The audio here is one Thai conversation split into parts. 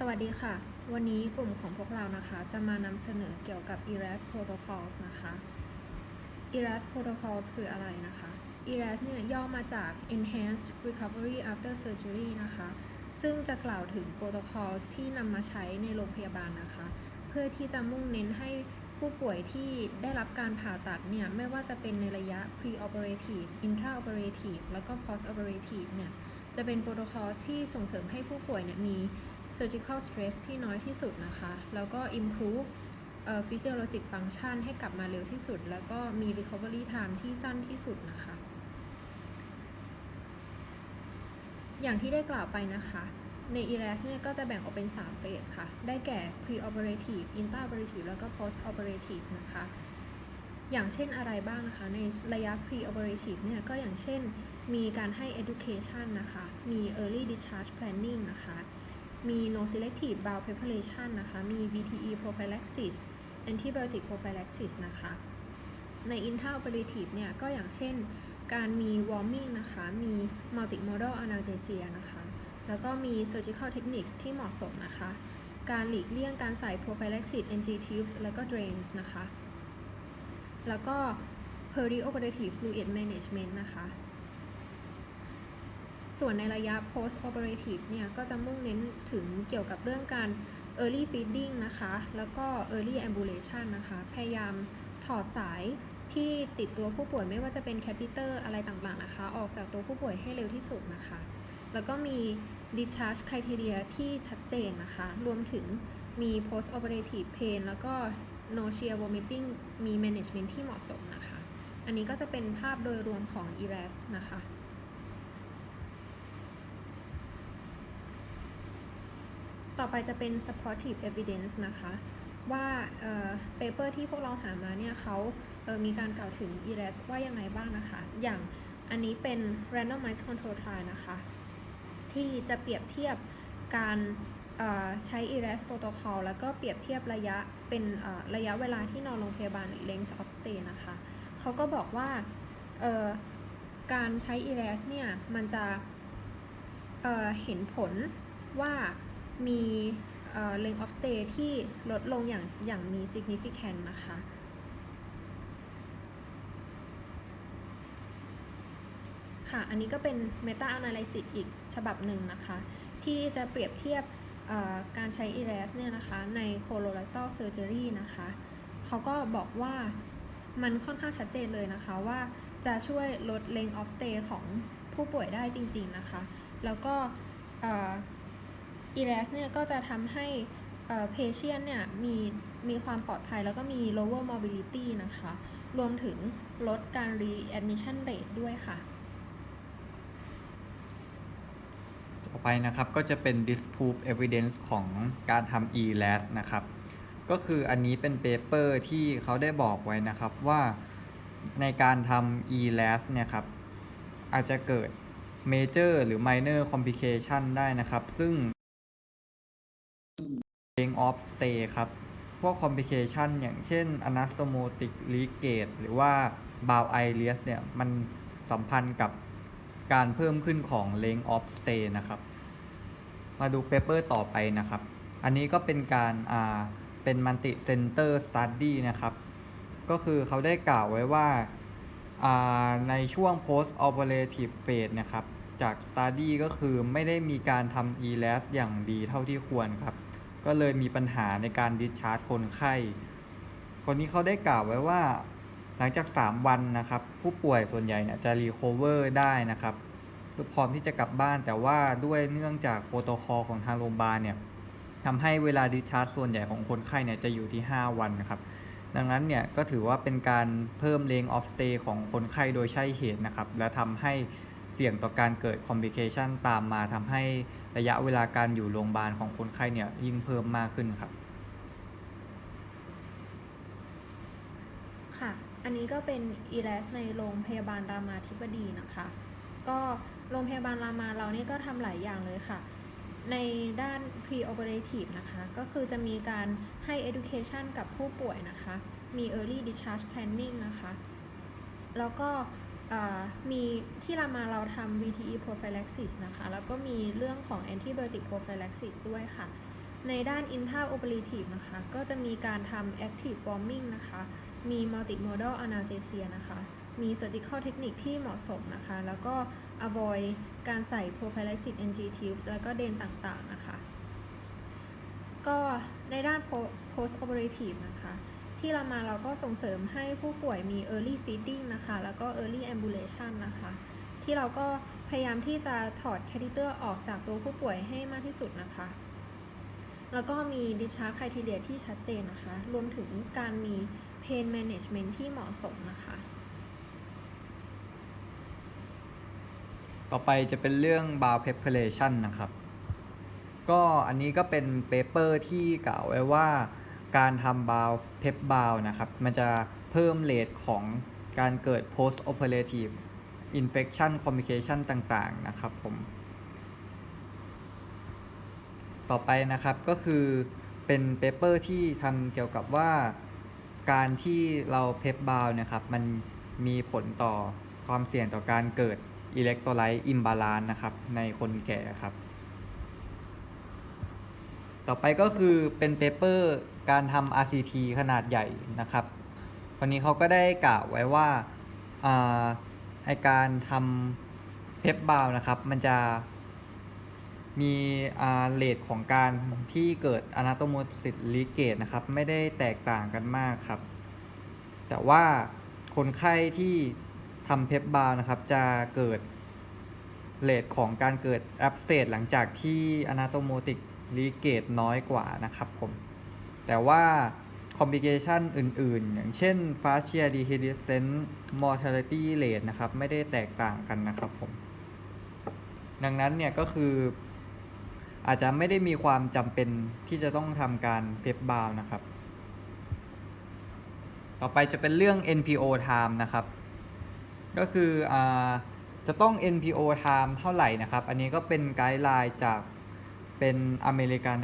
สวัสดีค่ะ วันนี้กลุ่มของพวกเรานะคะจะมานำเสนอเกี่ยวกับ ERAS protocols นะคะ ERAS protocols คืออะไรนะคะ ERAS เนี่ยย่อมาจาก Enhanced Recovery After Surgery นะคะ ซึ่งจะกล่าวถึงโปรโตคอลที่นำมาใช้ในโรงพยาบาลนะคะ เพื่อที่จะมุ่งเน้นให้ผู้ป่วยที่ได้รับการผ่าตัดเนี่ยไม่ว่าจะเป็นในระยะ pre-operative intraoperative แล้วก็ post-operative เนี่ยจะเป็นโปรโตคอลที่ส่งเสริมให้ผู้ป่วยเนี่ยมี surgical stress ที่น้อยที่สุดนะคะ แล้วก็ improve physiologic function ให้กลับมาเร็วที่สุด แล้วก็มี recovery time ที่สั้นที่สุดนะคะ อย่างที่ได้กล่าวไปนะคะใน ERAS เนี่ยก็จะแบ่งออกเป็น 3 เฟสค่ะ ได้แก่ pre-operative intraoperative แล้วก็ post-operative นะคะ อย่างเช่นอะไรบ้างนะคะ ในระยะ pre-operative เนี่ยก็อย่างเช่นมีการให้ education นะคะ มี early discharge planning นะคะ มี no selective bowel preparation นะคะ มี VTE prophylaxis antibiotic prophylaxis นะคะ ใน intraoperative เนี่ย ก็อย่างเช่น การมี warming นะคะ มี multimodal analgesia นะคะ แล้วก็มี surgical techniques ที่เหมาะสมนะคะ การหลีกเลี่ยงการใส่ prophylaxis NG tubes แล้วก็ drains นะคะ แล้วก็ perioperative fluid management นะคะ ส่วนในระยะ post operative เนี่ยก็จะมุ่งเน้นถึงเกี่ยวกับเรื่องการ early feeding นะคะ แล้วก็ early ambulation นะคะ พยายามถอดสายที่ติดตัวผู้ป่วยไม่ว่าจะเป็น catheter อะไรต่างๆนะคะ ออกจากตัวผู้ป่วยให้เร็วที่สุดนะคะ แล้วก็มี discharge criteria ที่ชัดเจนนะคะ รวมถึงมี post operative pain แล้วก็ nausea vomiting มี management ที่เหมาะสมนะคะ อันนี้ก็จะเป็นภาพโดยรวมของ ERAS นะคะ ต่อไปจะเป็น supportive evidence นะคะ ว่าเอ่อ paper ที่พวกเราหามาเนี่ยเขาเมีการกล่าวถึง ERAS ว่ายังไงบ้างนะคะ อย่างอันนี้เป็น randomized control trial นะคะ ที่จะเปรียบเทียบการใช้ ERAS protocol แล้วก็เปรียบเทียบระยะเป็นระยะเวลาที่นอนโรงพยาบาลหรือ length of stay นะคะเขาก็บอกว่าการใช้ ERAS เนี่ย มันจะเเห็นผลว่า มีเอ่อ length of stay ที่ลดลงอย่างอย่างมี significant นะคะ ค่ะ อันนี้ก็เป็น meta analysis อีกฉบับหนึ่งนะคะ ที่จะเปรียบเทียบเอ่อการใช้ ERAS เนี่ยนะคะใน colorectal surgery นะคะ เขาก็บอกว่ามันค่อนข้างชัดเจนเลยนะคะว่าจะช่วยลด length of stay ของผู้ป่วยได้จริงๆนะคะ แล้วก็เอ่อ ERAS เนี่ยก็จะทำให้เอ่อ patient เนี่ยมีมีความปลอดภัยแล้วก็มี lower mobility นะคะ รวมถึงลดการ readmission rate ด้วยค่ะ ต่อไปนะครับก็จะเป็น disprove evidence ของการทำ ELAS นะครับ ก็คืออันนี้เป็นเปเปอร์ที่เขาได้บอกไว้นะครับว่าในการทำ ELAS เนี่ยครับอาจจะเกิด major หรือ minor complication ได้นะครับ ซึ่ง length of stay ครับ พวก complication อย่างเช่น anastomotic leakage หรือว่า bowel ileus เนี่ย มันสัมพันธ์กับการเพิ่มขึ้นของ length of stay นะครับ มาดูเปเปอร์ต่อไปนะครับ อันนี้ก็เป็นการอ่าเป็น multi center study นะครับ ก็คือเขาได้กล่าวไว้ว่าอ่าในช่วง post operative phase นะครับ จาก study ก็คือไม่ได้มีการทำ ELAS อย่างดีเท่าที่ควรครับ ก็เลยมีปัญหาในการ discharge คนไข้ คนนี้เขาได้กล่าวไว้ว่า หลังจาก 3 วันนะครับ ผู้ป่วยส่วนใหญ่เนี่ยจะ recover ได้นะครับคือพร้อมที่จะกลับบ้านแต่ว่าด้วยเนื่องจากโปรโตคอลของทางโรงพยาบาลเนี่ยทำให้เวลา discharge ส่วนใหญ่ของคนไข้เนี่ยจะอยู่ที่ 5 วันนะครับ ดังนั้นเนี่ยก็ถือว่าเป็นการเพิ่ม length of stay ของคนไข้โดยใช่เหตุนะครับ และทำให้ เสี่ยงต่อการเกิด complication ตามมาทำให้ระยะเวลาการอยู่โรงพยาบาลของคนไข้เนี่ยยิ่งเพิ่มมากขึ้นครับ ค่ะ อันนี้ก็เป็น ERAS ในโรงพยาบาลรามาธิบดีนะคะ ก็โรงพยาบาลรามาเรานี่ก็ทำหลายอย่างเลยค่ะ ในด้าน pre-operative นะคะ ก็คือจะมีการให้ education กับผู้ป่วยนะคะ มี early discharge planning นะคะ แล้วก็ มีที่รามาเราทำ VTE prophylaxis นะคะ แล้วก็มีเรื่องของ antibiotic prophylaxis ด้วยค่ะ ในด้าน intraoperative นะคะ ก็จะมีการทำ active warming นะคะ มี multimodal analgesia นะคะ มี surgical technique ที่เหมาะสมนะคะ แล้วก็ avoid การใส่ prophylaxis NG tubes แล้วก็เดนต่างๆนะคะ ก็ในด้าน po- post operative นะคะ ที่เรามาเราก็ส่งเสริมให้ผู้ป่วยมี early feeding นะคะ แล้วก็ early ambulation นะคะ ที่เราก็พยายามที่จะถอดแคท h เตอร์ออกจากตัวผู้ป่วยให้มากที่สุดนะคะ แล้วก็มี discharge criteria ที่ชัดเจนนะคะ รวมถึงการมี pain management ที่เหมาะสมนะคะ ต่อไปจะเป็นเรื่อง bow preparation นะครับ ก็อันนี้ก็เป็นเปเปอร์ที่กล่าวไว้ว่า การทำ bow pep bow นะครับ มันจะเพิ่มเรทของการเกิด post operative infection complication ต่างๆ นะครับผม ต่อไปนะครับก็คือเป็นเปเปอร์ที่ทำเกี่ยวกับว่าการที่เราเพปบาวนะครับ มันมีผลต่อความเสี่ยงต่อการเกิดอิเล็กโทรไลต์อิมบาลานนะครับในคนแก่ครับ ต่อไปก็คือเป็นเปเปอร์การทำ RCT ขนาดใหญ่นะครับวันนี้เขาก็ได้กล่าวไว้ว่าอาไอการทำเพปบาวนะครับ มันจะมีอ่าเลทของการที่เกิดอนาโตโมซิสลิเกตนะครับ ไม่ได้แตกต่างกันมากครับ แต่ว่าคนไข้ที่ทำเพปบาร์นะครับ จะเกิดเลทของการเกิดแอ s เซตหลังจากที่อนาโตโมติก ลิเกตน้อยกว่านะครับผม แต่ว่าคอม p ิเคชันอื่นๆ อย่างเช่น fascia dehiscence mortality rate นะครับ ไม่ได้แตกต่างกันนะครับผม ดังนั้นเนี่ยก็คือ อาจจะไม่ได้มีความจำเป็นที่จะต้องทำการเพปบาวนะครับ ต่อไปจะเป็นเรื่อง NPO time นะครับ ก็คืออาจะต้อง NPO time เท่าไหร่นะครับ อันนี้ก็เป็นไกด์ไลน์จาก เป็น American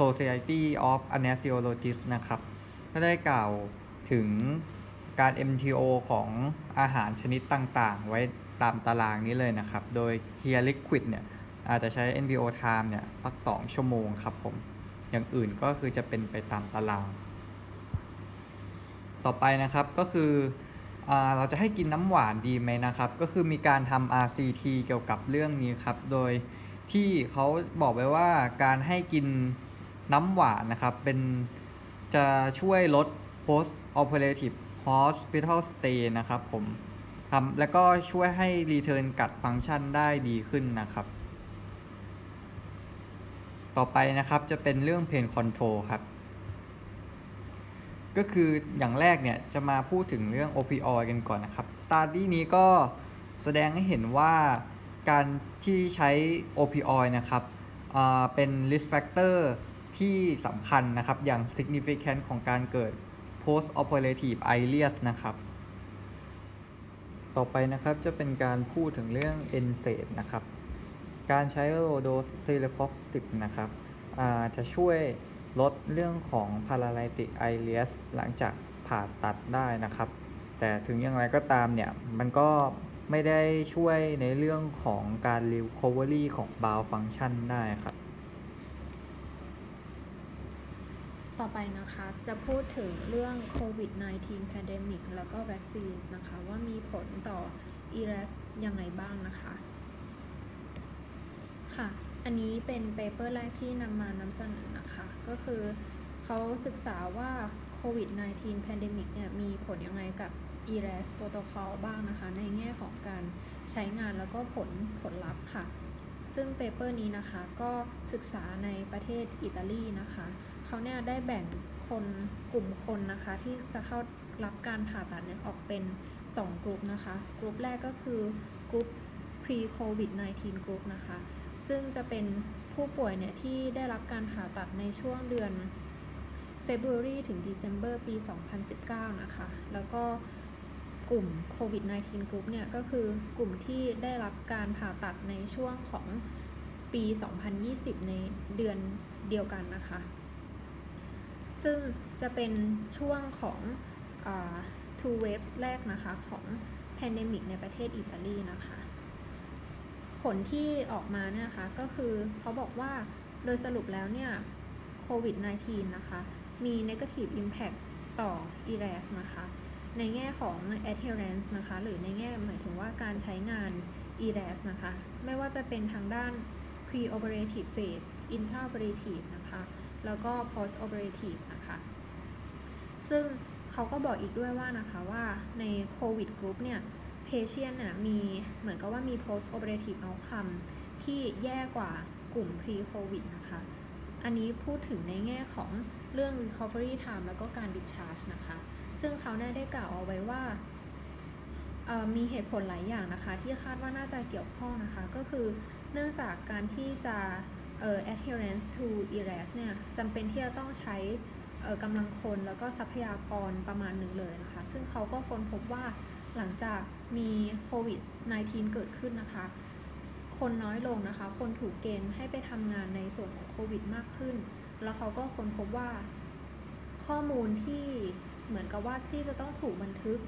Society of Anesthesiologists นะครับ ก็ได้กล่าวถึงการ MTO ของอาหารชนิดต่างๆ ไว้ตามตารางนี้เลยนะครับ โดย Clear Liquid เนี่ยอาจจะใช้ NPO time เนี่ยสัก 2 ชั่วโมงครับผม อย่างอื่นก็คือจะเป็นไปตามตาราง ต่อไปนะครับก็คือเราจะให้กินน้ำหวานดีไหมนะครับ ก็คือมีการทำ RCT เกี่ยวกับเรื่องนี้ครับ โดย ที่เขาบอกไว้ว่าการให้กินน้ำหวานนะครับ เป็นจะช่วยลด post operative hospital stay นะครับผมทำแล้วก็ช่วยให้ return gut function ได้ดีขึ้นนะครับ ต่อไปนะครับจะเป็นเรื่อง pain control ครับ ก็คืออย่างแรกเนี่ยจะมาพูดถึงเรื่อง opioid กันก่อนนะครับ study นี้ก็แสดงให้เห็นว่า การที่ใช้ opioid นะครับเป็น risk factor ที่สำคัญนะครับ อย่าง significant ของการเกิด post operative ileus นะครับ ต่อไปนะครับจะเป็นการพูดถึงเรื่อง NSAID นะครับ การใช้โลโดสซีลคอฟ10 นะครับจะช่วยลดเรื่องของ paralytic ileus หลังจากผ่าตัดได้นะครับ แต่ถึงอย่างไรก็ตามเนี่ย มันก็ ไม่ได้ช่วยในเรื่องของการ recovery ของ bowel function ได้ครับ ต่อไปนะคะจะพูดถึงเรื่องโควิด -19 pandemic แล้วก็วัคซีนนะคะว่ามีผลต่อ ERAS ยังไงบ้างนะคะ ค่ะ อันนี้เป็นเปเปอร์แรกที่นำมานำเสนอนะคะ ก็คือเขาศึกษาว่าโควิด -19 pandemic เนี่ยมีผลยังไงกับ ERAS protocol บ้างนะคะ ในแง่ของการใช้งานแล้วก็ผลผลลัพธ์ค่ะ ซึ่งเปเปอร์นี้นะคะก็ศึกษาในประเทศอิตาลีนะคะ เขาเนี่ยได้แบ่งคนกลุ่มคนนะคะ ที่จะเข้ารับการผ่าตัดเนี่ยออกเป็น 2 กลุ่มนะคะ กลุ่มแรกก็คือกลุ่ม pre covid 19 group นะคะ ซึ่งจะเป็นผู้ป่วยเนี่ยที่ได้รับการผ่าตัดในช่วงเดือน February ถึง December ปี 2019 นะคะ แล้วก็ กลุ่ม COVID 19 group เนี่ยก็คือกลุ่มที่ได้รับการผ่าตัดในช่วงของปี 2020 ในเดือนเดียวกันนะคะ ซึ่งจะเป็นช่วงของอ two waves แรกนะคะของ pandemic ในประเทศอิตาลีนะคะ ผลที่ออกมาเนี่ยนะคะก็คือเขาบอกว่าโดยสรุปแล้วเนี่ยโควิด -19 นะคะ มี negative impact ต่อ ERAS นะคะ ในแง่ของ adherence นะคะ หรือในแง่หมายถึงว่าการใช้งาน ERAS นะคะ ไม่ว่าจะเป็นทางด้าน pre-operative phase intraoperative นะคะ แล้วก็ post-operative นะคะ ซึ่งเขาก็บอกอีกด้วยว่านะคะว่าในโควิดกรุ๊ปเนี่ย patient น่ะมีเหมือนกับว่ามี post operative outcome ที่แย่กว่ากลุ่ม pre covid นะคะ อันนี้พูดถึงในแง่ของเรื่อง recovery time แล้วก็การ discharge นะคะ ซึ่งเขาได้ได้กล่าวเอาไว้ว่ามีเหตุผลหลายอย่างนะคะ ที่คาดว่าน่าจะเกี่ยวข้องนะคะ ก็คือเนื่องจากการที่จะเอ่อ adherence to ERAS เนี่ยจำเป็นที่จะต้องใช้กำลังคนแล้วก็ทรัพยากรประมาณหนึ่งเลยนะคะ ซึ่งเขาก็ค้นพบว่าหลังจากมีโควิด -19 เกิดขึ้นนะคะ คนน้อยลงนะคะ คนถูกเกณฑ์ให้ไปทำงานในส่วนของโควิดมากขึ้น แล้วเขาก็ค้นพบว่าข้อมูลที่ เหมือนกับว่าที่จะต้องถูกบันทึก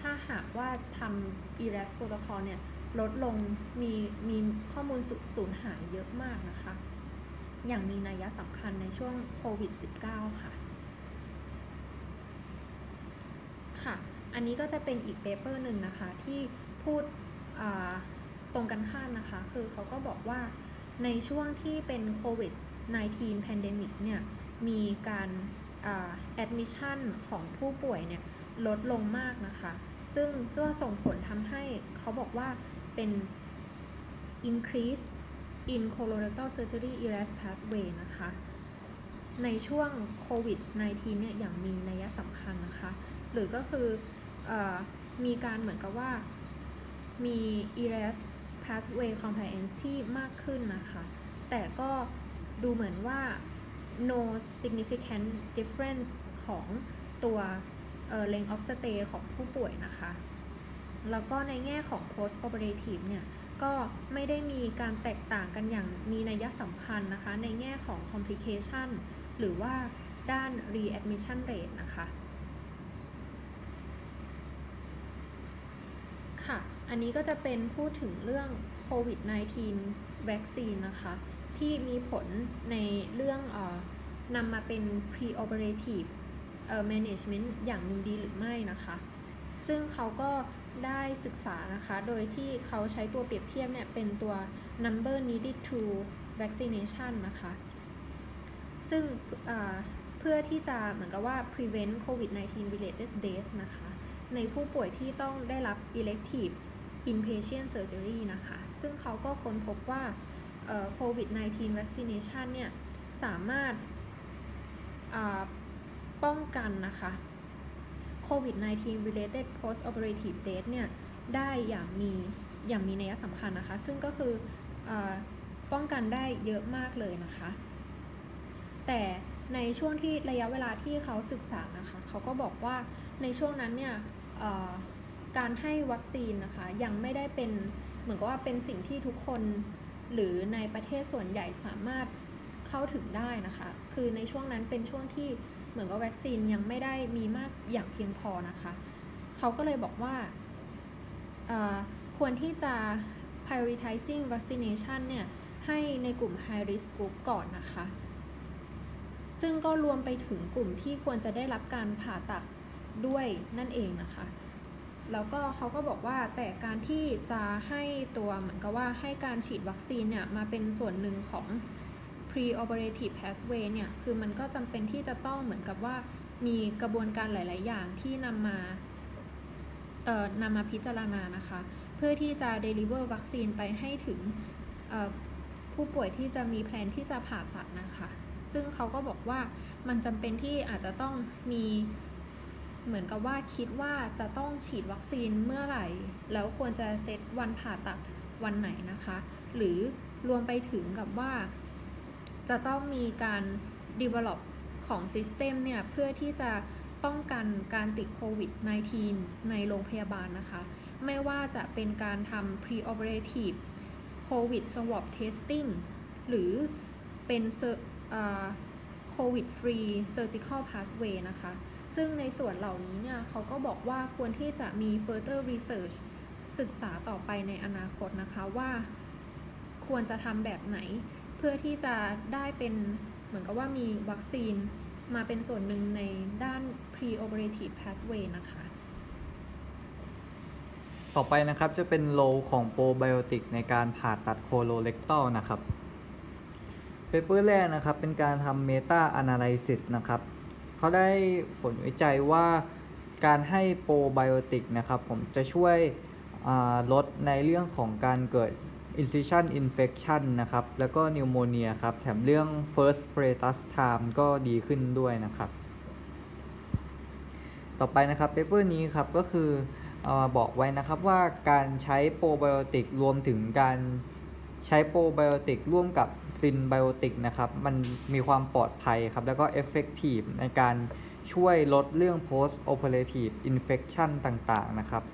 ถ้าหากว่าทำ ERAS protocol เนี่ยลดลงมีมีข้อมูลสูญหายเยอะมากนะคะ อย่างมีนัยสำคัญในช่วงโควิด -19 ค่ะ ค่ะ อันนี้ก็จะเป็นอีกเปเปอร์หนึ่งนะคะ ที่พูดตรงกันข้ามนะคะ คือเขาก็บอกว่าในช่วงที่เป็นโควิด -19 pandemic เนี่ย มีการ แอ่า admission ของผู้ป่วยเนี่ยลดลงมากนะคะ ซึ่งก็ส่งผลทำให้เขาบอกว่าเป็น increase in colorectal surgery ERAS pathway นะคะ ในช่วงโควิด -19 เนี่ยอย่างมีนัยสำคัญนะคะ หรือก็คือเออมีการเหมือนกับว่ามี ERAS pathway compliance ที่มากขึ้นนะคะ แต่ก็ดูเหมือนว่า no significant difference ของตัวเอ่อ length of stay ของผู้ป่วยนะคะ แล้วก็ในแง่ของ post operative เนี่ย ก็ไม่ได้มีการแตกต่างกันอย่างมีนัยสำคัญนะคะ ในแง่ของ complication หรือว่าด้าน readmission rate นะคะ ค่ะ อันนี้ก็จะเป็นพูดถึงเรื่องโควิด -19 วัคซีนนะคะ ที่มีผลในเรื่องออนำมาเป็น pre-operative management อย่างหนึ่งดีหรือไม่นะคะ ซึ่งเขาก็ได้ศึกษานะคะ โดยที่เขาใช้ตัวเปรียบเทียบเนี่ยเป็นตัว number needed to vaccination นะคะ ซึ่งเอ่อเพื่อที่จะเหมือนกับว่า prevent covid 19 related death นะคะ ในผู้ป่วยที่ต้องได้รับ elective inpatient surgery นะคะ ซึ่งเขาก็ค้นพบว่า เอ่อ covid 19 vaccination เนี่ยสามารถป้องกันนะคะ COVID 19 related post operative death เนี่ยได้อย่างมีอย่างมีนัยสำคัญนะคะ ซึ่งก็คืออป้องกันได้เยอะมากเลยนะคะ แต่ในช่วงที่ระยะเวลาที่เขาศึกษานะคะ เขาก็บอกว่าในช่วงนั้นเนี่ยการให้วัคซีนนะคะยังไม่ได้เป็นเหมือนกับว่าเป็นสิ่งที่ทุกคน หรือในประเทศส่วนใหญ่สามารถเข้าถึงได้นะคะ คือในช่วงนั้นเป็นช่วงที่เหมือนกับวัคซีนยังไม่ได้มีมากอย่างเพียงพอนะคะ เขาก็เลยบอกว่าควรที่จะ prioritizing vaccination เนี่ยให้ในกลุ่ม high risk group ก่อนนะคะ ซึ่งก็รวมไปถึงกลุ่มที่ควรจะได้รับการผ่าตัดด้วยนั่นเองนะคะ แล้วก็เขาก็บอกว่าแต่การที่จะให้ตัวเหมือนกับว่าให้การฉีดวัคซีนเนี่ยมาเป็นส่วนหนึ่งของ pre-operative pathway เนี่ยคือมันก็จำเป็นที่จะต้องเหมือนกับว่ามีกระบวนการหลาย ๆ อย่างที่นำมาเอ่อนำมาพิจารณานะคะ เพื่อที่จะ deliver วัคซีนไปให้ถึงผู้ป่วยที่จะมีแพลนที่จะผ่าตัดนะคะ ซึ่งเขาก็บอกว่ามันจำเป็นที่อาจจะต้องมี เหมือนกับว่าคิดว่าจะต้องฉีดวัคซีนเมื่อไหร่ แล้วควรจะเซตวันผ่าตัดวันไหนนะคะ หรือรวมไปถึงกับว่า จะต้องมีการ develop ของ system เนี่ย เพื่อที่จะป้องกันการติดโควิด -19 ในโรงพยาบาลนะคะ ไม่ว่าจะเป็นการทำ pre-operative covid swab testing หรือเป็นโควิด free surgical pathway นะคะ ซึ่งในส่วนเหล่านี้เนี่ยเขาก็บอกว่าควรที่จะมี further research ศึกษาต่อไปในอนาคตนะคะว่า ควรจะทำแบบไหน เพื่อที่จะได้เป็นเหมือนกับว่ามีวัคซีนมาเป็นส่วนหนึ่งในด้าน pre-operative pathway นะคะ ต่อไปนะครับจะเป็นโลของโปรไบโอติกในการผ่าตัดโคโลเลกตอลนะครับเปเปอร์แรกนะครับเป็นการทำเมตา a นาลิซิสนะครับ เขาได้ผลวิจัยว่าการให้โปรไบโอติกนะครับผมจะช่วยลดในเรื่องของการเกิด incision infection นะครับ แล้วก็นิวโมเนียครับ แถมเรื่อง first pretus time ก็ดีขึ้นด้วยนะครับ ต่อไปนะครับเปเปอร์นี้ครับก็คืออบอกไว้นะครับว่าการใช้โปรไบโอติกรวมถึงการ ใช้โปรไบโอติกร่วมกับซินไบโอติกนะครับ มันมีความปลอดภัยครับ แล้วก็เอฟเฟกตีฟในการช่วยลดเรื่อง post operative infection ต่างๆ นะครับ